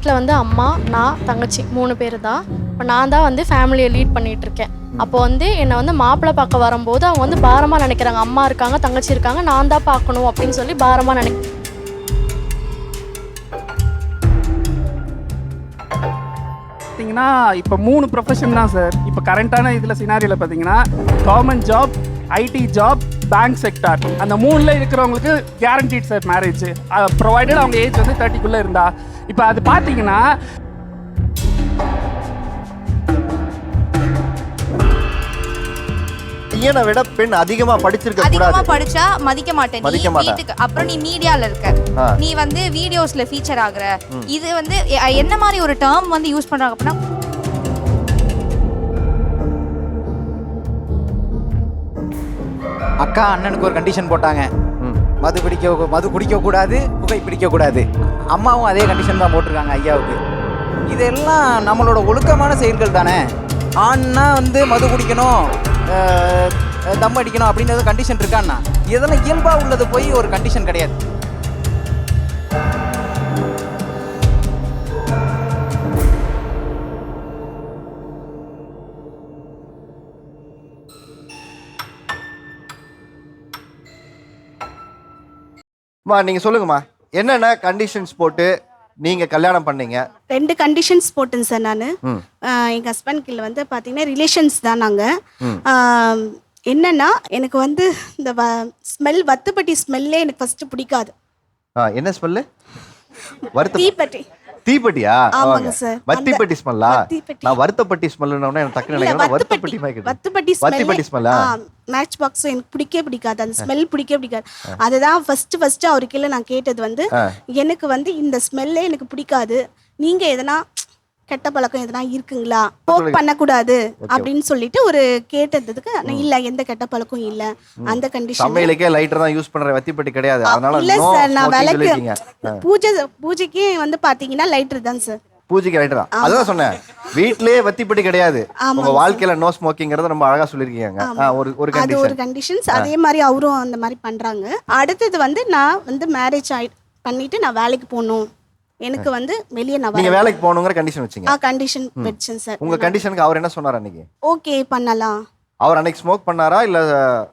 வீட்டில் வந்து அம்மா நான் தங்கச்சி மூணு பேர் தான் இப்போ நான் தான் வந்து ஃபேமிலியை லீட் பண்ணிட்டு இருக்கேன் அப்போ வந்து என்னை வந்து மாப்பிள்ளை பார்க்க வரும்போது அவங்க வந்து பாரமாக நினைக்கிறாங்க. அம்மா இருக்காங்க தங்கச்சி இருக்காங்க நான் தான் பார்க்கணும் அப்படின்னு சொல்லி பாரமாக நினை பார்த்தீங்கன்னா இப்போ மூணு ப்ரொஃபஷன் தான் சார் இப்போ கரண்ட்டான இதில் சினாரியில் பார்த்தீங்கன்னா government job IT job bank sector அந்த மூணில் இருக்கிறவங்களுக்கு கேரண்டீட் சார் மேரேஜ் ப்ரொவைடட் அவங்க ஏஜ் வந்து தேர்ட்டிக்குள்ளே இருந்தால் இப்போ அது பார்த்தீங்கன்னா பையனை விட பெண் அதிகமா படிச்சிருக்க அதிகமா கூடாது. படிச்சா மதிக்க மாட்டேன். நீ. வீட்டுக்கு அப்புறம் நீ மீடியால இருக்க. நீ வந்து வீடியோஸ்ல ஃபீச்சர் ஆகுற. இது வந்து என்ன மாதிரி ஒரு டேர்ம் வந்து யூஸ் பண்றாங்க அப்படின்னா அக்கா அண்ணனுக்கு ஒரு கண்டிஷன் போட்டாங்க. மது பிடிக்க மது குடிக்க கூடாது புகை பிடிக்க கூடாது அம்மாவும் அதே கண்டிஷன் தான் போட்டிருக்காங்க ஐயாவுக்கு. இதெல்லாம் நம்மளோட ஒழுக்கமான செயல்கள் தானே. ஆண்னா வந்து மது குடிக்கணும் தம் அடிக்கணும் அப்படின்றது கண்டிஷன் இருக்கான்னா இதெல்லாம் இயல்பாக உள்ளது போய் ஒரு கண்டிஷன் கிடையாது. மா நீங்க சொல்லுங்கம்மா. என்னென்ன கண்டிஷன்ஸ் போட்டு நீங்க கல்யாணம் பண்ணீங்க? ரெண்டு கண்டிஷன்ஸ் போட்டேன் சார் நான். ம். எங்கள் ஹஸ்பண்ட் கீழ வந்து பார்த்தீங்கன்னா ரிலேஷன்ஸ் தான். நாங்கள் என்னன்னா எனக்கு வந்து இந்த ஸ்மெல் வத்துப்பட்டி ஸ்மெல்லே எனக்கு ஃபர்ஸ்ட் பிடிக்காது. என்ன ஸ்மெல்லு வருத்த தீப்பெட்டி தீப்பெட்டியா? ஆமாங்க ஆமாங்க. சார். வத்திப்பட்டி ஸ்மெல்லா. நான் வருத்தப்பட்டி ஸ்மெல்லுன்னு எனக்கு இல்ல நினைக்கிறேன். வருத்தப்பட்டி வத்துப்பட்டி வத்திப்பட்டி ஸ்மெல்லா? மேட்ச் பாக்ஸ் எனக்கு பிடிக்கவே பிடிக்காது. அந்த ஸ்மெல் பிடிக்கவே பிடிக்காது. அதுதான் ஃபர்ஸ்ட் ஃபர்ஸ்ட் அவருக்குள்ள நான் கேட்டது வந்து. எனக்கு வந்து இந்த ஸ்மெல்லே எனக்கு பிடிக்காது. நீங்க எதனா கெட்ட பழக்கம் எதனா இருக்குங்களா? போக் பண்ணக்கூடாது அப்படின்னு சொல்லிட்டு ஒரு கேட்டதுக்கு இல்ல எந்த கெட்ட பழக்கம் இல்ல. அந்த கண்டிஷன் சமையலுக்கே லைட்டர் தான் யூஸ் பண்ற வத்திப்பட்டி கிடையாது. அதனால இல்ல சார் நான் விளக்கு. பூஜை பூஜைக்கு வந்து பாத்தீங்கன்னா லைட்டர் தான் சார் பூஜைக்கு லைட்டர் தான். அதான் சொன்னேன். வீட்லயே வத்திப்பட்டி கிடையாது. உங்க வாழ்க்கையில நோ ஸ்மோக்கிங்கிறத ரொம்ப அழகா சொல்லிருக்கீங்க ஒரு ஒரு அது ஒரு கண்டிஷன் கண்டிஷன்ஸ் அதே மாதிரி அவரும் அந்த மாதிரி பண்றாங்க. அடுத்தது வந்து நான் வந்து மேரேஜ் ஆயி பண்ணிட்டு நான் வேலைக்கு போகணும். எனக்கு வந்து வெளியே நான் நீங்க வேலைக்கு போகணுங்கிற கண்டிஷன் வச்சீங்க. கண்டிஷன் வச்சேன் சார். உங்க கண்டிஷனுக்கு அவர் என்ன சொன்னார் அன்னைக்கு? ஓகே பண்ணலாம். அவர் அன்னைக்கு ஸ்மோக் பண்ணாரா? இல்ல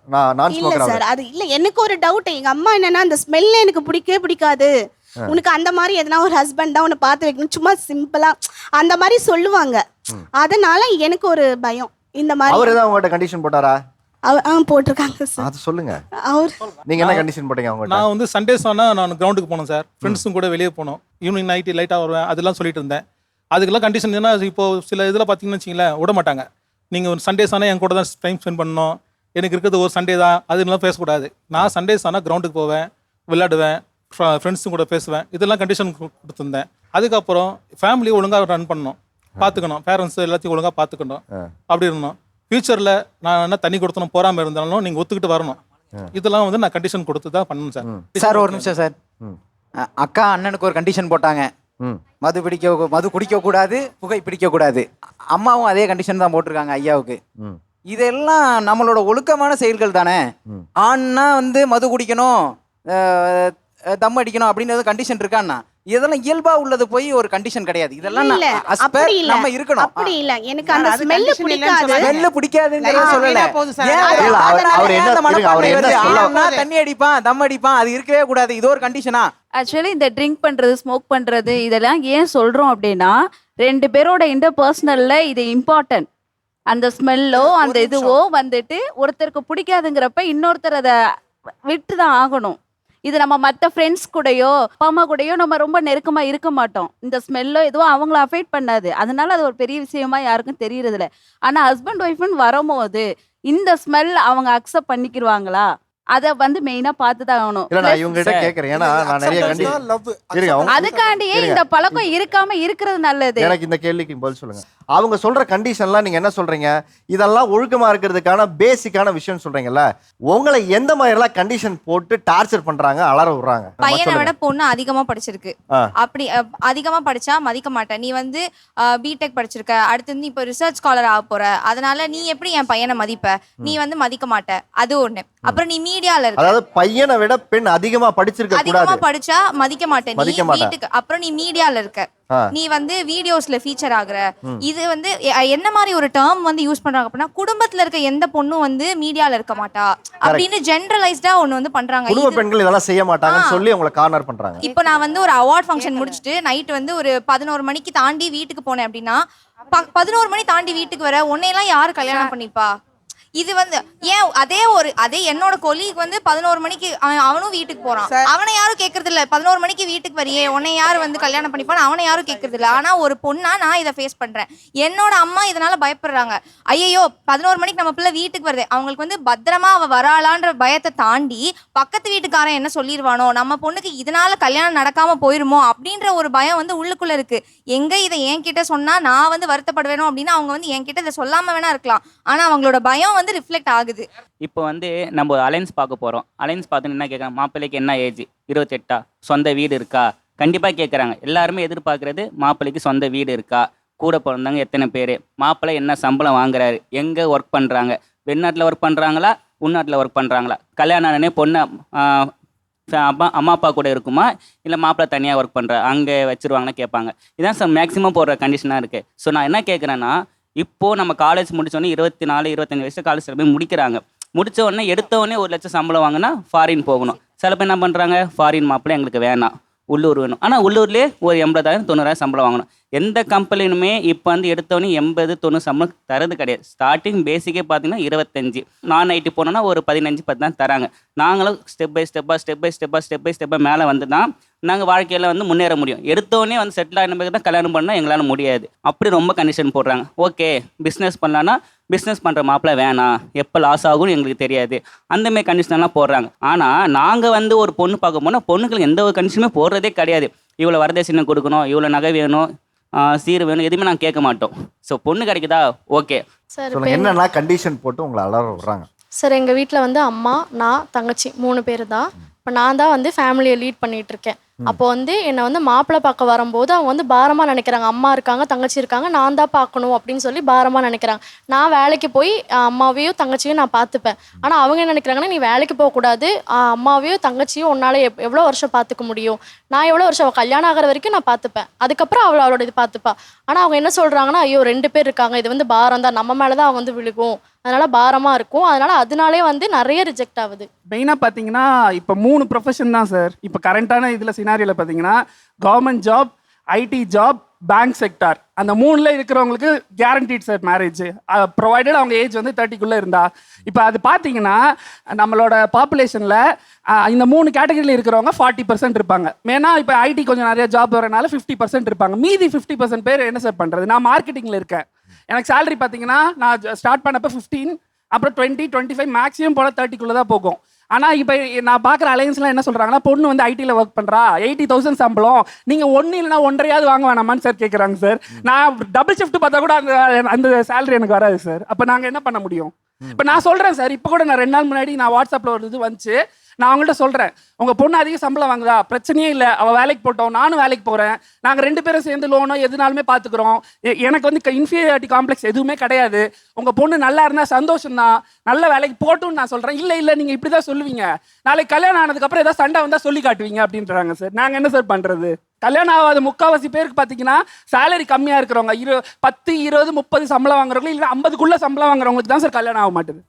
நான் நான் இல்ல ஸ்மோக்கர் சார் அது இல்ல எனக்கு ஒரு டவுட் எங்க அம்மா என்னன்னா அந்த ஸ்மெல்ல எனக்கு பிடிக்கவே பிடிக்காது. உனக்கு அந்த மாதிரி எதனா ஒரு ஹஸ்பண்ட் தான் உன்னை பார்த்து வைக்கணும். சும்மா சிம்பிளா அந்த மாதிரி சொல்லுவாங்க. அதனால எனக்கு ஒரு பயம். இந்த மாதிரி அவர் ஏதாவது உங்கள்ட்ட கண்டிஷன் போட்டாரா? அவ- ஆ போட்டிருக்காங்க சார். அது சொல்லுங்க. அவர் நீங்க என்ன கண்டிஷன் போட்டீங்க அவங்கள்ட்ட நான் வந்து சண்டேஸ் ஆனால் நான் கிரவுண்டுக்கு போனோம் சார். ஃப்ரெண்ட்ஸும் கூட வெளியே போனோம். ஈவினிங் நைட்டு லைட்டாக வருவேன் அதெல்லாம் சொல்லிட்டு இருந்தேன். அதுக்கெல்லாம் கண்டிஷன் என்ன இப்போ சில இதில் பார்த்தீங்கன்னு வச்சிங்களேன் விட மாட்டாங்க. நீங்கள் ஒரு சண்டேஸ் ஆனால் என் கூட தான் டைம் ஸ்பெண்ட் பண்ணணும். எனக்கு இருக்கிறது ஒரு சண்டே தான் அதுலாம் பேசக்கூடாது. நான் சண்டேஸ் ஆனால் கிரவுண்டுக்கு போவேன் விளையாடுவேன் ஃப்ரெண்ட்ஸும் கூட பேசுவேன். இதெல்லாம் கண்டிஷன் கொடுத்துருந்தேன். அதுக்கப்புறம் ஃபேமிலி ஒழுங்காக ரன் பண்ணணும். பார்த்துக்கணும் பேரண்ட்ஸ் எல்லாத்தையும் ஒழுங்காக பார்த்துக்கணும் அப்படி இருந்தோம். ஃபியூச்சரில் நான் என்ன தண்ணி கொடுத்தனும் போகாமல் இருந்தாலும் நீங்கள் ஒத்துக்கிட்டு வரணும். இதெல்லாம் வந்து நான் கண்டிஷன் கொடுத்து தான் பண்ணணும் சார். சார் ஒரு நிமிஷம் சார். அக்கா அண்ணனுக்கு ஒரு கண்டிஷன் போட்டாங்க. மது பிடிக்க மது குடிக்க கூடாது புகை பிடிக்க கூடாது அம்மாவும் அதே கண்டிஷன் தான் போட்டிருக்காங்க ஐயாவுக்கு. இதெல்லாம் நம்மளோட ஒழுக்கமான செயல்கள் தானே. ஆண்னா வந்து மது குடிக்கணும் தம் அடிக்கணும் அப்படின்றது கண்டிஷன் இருக்கான்னா இதெல்லாம் இயல்பா உள்ளது போய் ஒரு கண்டிஷன் கிடையாது. இதெல்லாம் நம்ம இருக்கணும். அப்படி இல்ல. எனக்கு அந்த ஸ்மெல் பிடிக்காது. பிடிக்காதுங்கிறத ஆ, சொல்லல. அவர்- என்ன- அவர் என்ன தண்ணி அடிப்பான் தம் அடிப்பான் அது இருக்கவே கூடாது. இது ஒரு கண்டிஷனா ஆக்சுவலி இந்த ட்ரிங்க் பண்றது ஸ்மோக் பண்றது இதெல்லாம் ஏன் சொல்றோம் அப்படின்னா ரெண்டு பேரோட இன்டர் பர்சனல்ல இது இம்பார்ட்டன்ட் அந்த ஸ்மெல்லோ அந்த இதுவோ வந்துட்டு ஒருத்தருக்கு பிடிக்காதுங்கிறப்ப இன்னொருத்தர் அதை விட்டு தான் ஆகணும். இது நம்ம மற்ற ஃப்ரெண்ட்ஸ் கூடயோ அப்பா அம்மா கூடயோ நம்ம ரொம்ப நெருக்கமா இருக்க மாட்டோம். இந்த ஸ்மெல்லோ எதுவோ அவங்கள அஃபெக்ட் பண்ணாது. அதனால அது ஒரு பெரிய விஷயமா யாருக்கும் தெரியறதில்ல. ஆனா ஹஸ்பண்ட் ஒய்ஃப்னு வரும்போது இந்த ஸ்மெல் அவங்க அக்செப்ட் பண்ணிக்கிருவாங்களா? அதை வந்து மெயினா பார்த்து தான் ஆகணும். இல்ல நான் இவங்க கிட்ட கேக்குறேன். ஏன்னா நான் நிறைய கண்டிஷன் இருங்க அதுக்காண்டியே. இந்த பழக்கம் இருக்காம இருக்கிறது நல்லது. எனக்கு இந்த கேள்விக்கு பதில் சொல்லுங்க. அவங்க சொல்ற கண்டிஷன்லாம் நீங்க என்ன சொல்றீங்க? இதெல்லாம் ஒழுக்கமா இருக்கிறதுக்கான பேசிக்கான விஷயம் சொல்றீங்கல்ல உங்களை எந்த மாதிரி எல்லாம் கண்டிஷன் போட்டு டார்ச்சர் பண்றாங்க அலற விடுறாங்க? பையனை. விட பொண்ணு அதிகமா படிச்சிருக்கு. அப்படி அதிகமா படிச்சா மதிக்க மாட்டேன் நீ வந்து பிடெக் படிச்சிருக்க அடுத்து வந்து இப்போ ரிசர்ச் ஸ்காலர் ஆக போற. அதனால நீ எப்படி என் பையனை மதிப்ப? நீ வந்து மதிக்க மாட்ட. அது ஒண்ணு. அப்புறம் நீ மீடியால இருக்க. அதாவது பையனை விட பெண் அதிகமா படிச்சிருக்க அதிகமா கூடாது. படிச்சா மதிக்க மாட்டேன். நீ மதிக்க மாட்டேன். வீட்டுக்கு அப்புறம் நீ மீடியால இருக்க. ஆ. நீ வந்து வீடியோஸ்ல ஃபீச்சர் ஆகுற. இது வந்து எ- என்ன மாதிரி ஒரு டேர்ம் வந்து யூஸ் பண்றாங்க அப்படின்னா குடும்பத்துல இருக்க எந்த பொண்ணும் வந்து மீடியால இருக்க மாட்டா. அப்படின்னு ஜென்ரலைஸ்டா ஒண்ணு வந்து பண்றாங்க. குடும்ப இது- பெண்கள் இதெல்லாம் செய்ய மாட்டாங்கன்னு. சொல்லி உங்களை கார்னர் பண்றாங்க. இப்போ நான் வந்து ஒரு அவார்ட் ஃபங்க்ஷன் முடிச்சுட்டு நைட் வந்து ஒரு பதினோரு மணிக்கு தாண்டி வீட்டுக்கு போனேன் அப்படின்னா ப- பதினோரு மணி தாண்டி வீட்டுக்கு வர உன்னையெல்லாம் யாரு கல்யாணம் பண்ணிப்பா? இது வந்து ஏன் அதே ஒரு அதே என்னோட கொலீக் வந்து பதினோரு மணிக்கு அவன் அவனும் வீட்டுக்கு போறான். அவனை யாரும் கேட்கறது இல்ல பதினோரு மணிக்கு வீட்டுக்கு வரியே. உன்னை யார் வந்து கல்யாணம் பண்ணிப்பான்னு அவனை யாரும் கேட்கறது இல்ல ஆனா ஒரு பொண்ணா நான் இதை ஃபேஸ் பண்றேன். என்னோட அம்மா இதனால பயப்படுறாங்க. ஐயோ பதினோரு மணிக்கு நம்ம பிள்ளை வீட்டுக்கு வருது. அவங்களுக்கு வந்து பத்திரமா அவ வராளான்ற பயத்தை தாண்டி பக்கத்து வீட்டுக்காரன் என்ன சொல்லிடுவானோ நம்ம பொண்ணுக்கு இதனால கல்யாணம் நடக்காம போயிருமோ அப்படின்ற ஒரு பயம் வந்து உள்ளுக்குள்ள இருக்கு. எங்க இதை என்கிட்ட சொன்னா நான் வந்து வருத்தப்படுவேனோ அப்படின்னு அவங்க வந்து என்கிட்ட இதை சொல்லாம வேணா இருக்கலாம். ஆனா அவங்களோட பயம் வந்து ரிஃப்ளெக்ட் ஆகுது. இப்போ வந்து நம்ம ஒரு அலைன்ஸ் பார்க்க போகிறோம் அலைன்ஸ் பார்த்துன்னு என்ன கேட்குறாங்க? மாப்பிள்ளைக்கு என்ன ஏஜ் இருபத்தெட்டா? சொந்த வீடு இருக்கா? கண்டிப்பாக கேட்குறாங்க. எல்லாருமே எதிர்பார்க்குறது மாப்பிள்ளைக்கு சொந்த வீடு இருக்கா? கூட பிறந்தவங்க எத்தனை பேர்? மாப்பிள்ளை என்ன சம்பளம் வாங்குறாரு? எங்கே ஒர்க் பண்ணுறாங்க வெளிநாட்டில் ஒர்க் பண்ணுறாங்களா உள்நாட்டில் ஒர்க் பண்ணுறாங்களா கல்யாணம் ஆனே பொண்ணு அம்மா அப்பா அம்மா அப்பா கூட இருக்குமா? இல்லை மாப்பிள்ளை தனியாக ஒர்க் பண்ணுற அங்கே வச்சிருவாங்கன்னு கேட்பாங்க. இதான் சார் மேக்ஸிமம் போடுற கண்டிஷனாக இருக்குது ஸோ நான் என்ன கேட்குறேன்னா இப்போது நம்ம காலேஜ் முடிச்சோடனே இருபத்தி நாலு இருபத்தஞ்சு வயசு காலேஜில் போய் முடிக்கிறாங்க. முடித்த உடனே எடுத்த உடனே ஒரு லட்சம் சம்பளம் வாங்கினா ஃபாரின் போகணும். சில பேர் என்ன பண்ணுறாங்க ஃபாரின் மாப்பிள்ளை எங்களுக்கு வேணாம். உள்ளூர் வேணும். ஆனால் உள்ளூர்லேயே ஒரு எண்பதாயிரம் தொண்ணூறாயிரம் சம்பளம் வாங்கணும். எந்த கம்பெனியுமே இப்போ வந்து எடுத்தோடனே எண்பது தொண்ணூறு சம்பளம் தரது கிடையாது. ஸ்டார்டிங் பேசிக்கே பார்த்தீங்கன்னா இருபத்தஞ்சி. நான் ஐடி போனோன்னா ஒரு பதினஞ்சு பத்து தான் தராங்க. நாங்களும் ஸ்டெப் பை ஸ்டெப்பாக ஸ்டெப் பை ஸ்டெப்பாக ஸ்டெப் பை ஸ்டெப்பாக மேலே வந்து தான் நாங்கள் வாழ்க்கையில் வந்து முன்னேற முடியும். எடுத்தோடனே வந்து செட்டில் ஆகின பிறகு தான் கல்யாணம் பண்ணால் எங்களால் முடியாது. அப்படி ரொம்ப கண்டிஷன் போடுறாங்க. ஓகே பிஸ்னஸ் பண்ணலான்னா பிஸ்னஸ் பண்ணுற மாப்பிள்ளை வேணாம். எப்போ லாஸ் ஆகும்னு எங்களுக்கு தெரியாது. அந்தமாரி கண்டிஷன்லாம் போடுறாங்க. ஆனால் நாங்கள் வந்து ஒரு பொண்ணு பார்க்க போனால் பொண்ணுங்களுக்கு எந்த ஒரு கண்டிஷனுமே போடுறதே கிடையாது. இவ்வளோ வரதட்சணை கொடுக்கணும் இவ்வளோ நகை வேணும் சீர் வேணும் எதுவுமே நாங்கள் கேட்க மாட்டோம். ஸோ பொண்ணு கிடைக்குதா? ஓகே என்னன்னா கண்டிஷன் போட்டு உங்களை அலற விடுறாங்க? சார் எங்கள் வீட்டில் வந்து அம்மா நான் தங்கச்சி மூணு பேர் தான். இப்போ நான் தான் வந்து ஃபேமிலியை லீட் பண்ணிட்டு இருக்கேன். அப்போ வந்து என்னை வந்து மாப்பிள்ளை பார்க்க வரும்போது அவங்க வந்து பாரமாக நினைக்கிறாங்க. அம்மா இருக்காங்க தங்கச்சி இருக்காங்க நான் தான் பார்க்கணும் அப்படின்னு சொல்லி பாரமாக நினைக்கிறாங்க. நான் வேலைக்கு போய் அம்மாவையும் தங்கச்சியும் நான் பார்த்துப்பேன். ஆனால் அவங்க என்ன நினைக்கிறாங்கன்னா நீ வேலைக்கு போகக்கூடாது அம்மாவையும் தங்கச்சியும் உன்னால் எப் எவ்வளோ வருஷம் பார்த்துக்க முடியும்? நான் எவ்வளோ வருஷம் அவள் கல்யாணம் ஆகிற வரைக்கும் நான் பார்த்துப்பேன். அதுக்கப்புறம் அவள் அவளோட இது பார்த்துப்பா. ஆனால் அவங்க என்ன சொல்கிறாங்கன்னா ஐயோ ரெண்டு பேர் இருக்காங்க. இது வந்து பாரம் தான் நம்ம மேலே தான் அவங்க வந்து விழுகும். அதனால பாரமாக இருக்கும். அதனால அதனாலே வந்து நிறைய ரிஜெக்ட் ஆகுது. மெயினாக பார்த்தீங்கன்னா இப்போ மூணு ப்ரொஃபஷன் தான் சார் இப்போ கரண்ட்டான இதில் சினாரியில் பார்த்தீங்கன்னா government job IT job bank sector அந்த மூணில் இருக்கிறவங்களுக்கு கேரண்டீட் சார் மேரேஜ் ப்ரொவைடட் அவங்க ஏஜ் வந்து தேர்ட்டிக்குள்ளே இருந்தா. இப்போ அது பார்த்தீங்கன்னா நம்மளோட பாப்புலேஷனில் இந்த மூணு கேட்டகரியில் இருக்கிறவங்க ஃபார்ட்டி பர்சன்ட் இருப்பாங்க. ஏன்னா இப்போ ஐடி கொஞ்சம் நிறைய ஜாப் வரனால ஃபிஃப்டி பர்சன்ட் இருப்பாங்க. மீதி ஃபிஃப்டி பர்சன்ட் பேர் என்ன சார் பண்ணுறது நான் மார்க்கெட்டிங்கில் இருக்கேன். எனக்கு சேலரி பார்த்தீங்கன்னா நான் ஸ்டார்ட் பண்ணப்போ ஃபிஃப்டீன் அப்புறம் டுவெண்ட்டி டுவெண்ட்டி ஃபைவ் மேக்ஸிமம் போல தேர்ட்டிக்குள்ளே தான் போகும். ஆனால் இப்போ நான் பார்க்குற அலையன்ஸ்லாம் என்ன சொல்கிறாங்கன்னா பொண்ணு வந்து ஐடியில் ஒர்க் பண்ணுறா எயிட்டி தௌசண்ட் சம்பளம். நீங்கள் ஒன்று இல்லைனா ஒன்றரையாவது வாங்க வேணாமான்னு சார் கேட்குறாங்க சார் நான் டபுள் ஷிஃப்ட் பார்த்தா கூட அந்த அந்த சேலரி எனக்கு வராது சார் அப்போ நாங்கள் என்ன பண்ண முடியும்? இப்போ நான் சொல்கிறேன் சார் இப்போ கூட நான் ரெண்டு நாள் முன்னாடி நான் வாட்ஸ்அப்பில் ஒரு இது வந்துச்சு. நான் அவங்கள்ட்ட சொல்கிறேன் உங்கள் பொண்ணு அதிக சம்பளம் வாங்குதா? பிரச்சனையே இல்லை. அவள் வேலைக்கு போட்டோம் நானும் வேலைக்கு போகிறேன் நாங்கள் ரெண்டு பேரும் சேர்ந்து லோனோ எதுனாலுமே பார்த்துக்குறோம் எனக்கு வந்து இன்ஃபீரியாரிட்டி காம்ப்ளெக்ஸ் எதுவுமே கிடையாது. உங்கள் பொண்ணு நல்லா இருந்தால் சந்தோஷம் தான் நல்ல வேலைக்கு போட்டும்னு நான் சொல்கிறேன் இல்லை இல்லை நீங்கள் இப்படி தான் சொல்லுவீங்க. நாளைக்கு கல்யாணம் ஆனதுக்கப்புறம் ஏதாவது சண்டை வந்தால் சொல்லி காட்டுவீங்க அப்படின்றாங்க சார். நாங்கள் என்ன சார் பண்ணுறது கல்யாணம் ஆகாத முக்கால்வாசி பேருக்கு பார்த்தீங்கன்னா சேலரி கம்மியாக இருக்கிறவங்க இரு பத்து இருபது முப்பது சம்பளம் வாங்குறவங்க இல்லை ஐம்பதுக்குள்ளே சம்பளம் வாங்குறவங்களுக்கு தான் சார் கல்யாணம் ஆக மாட்டுது.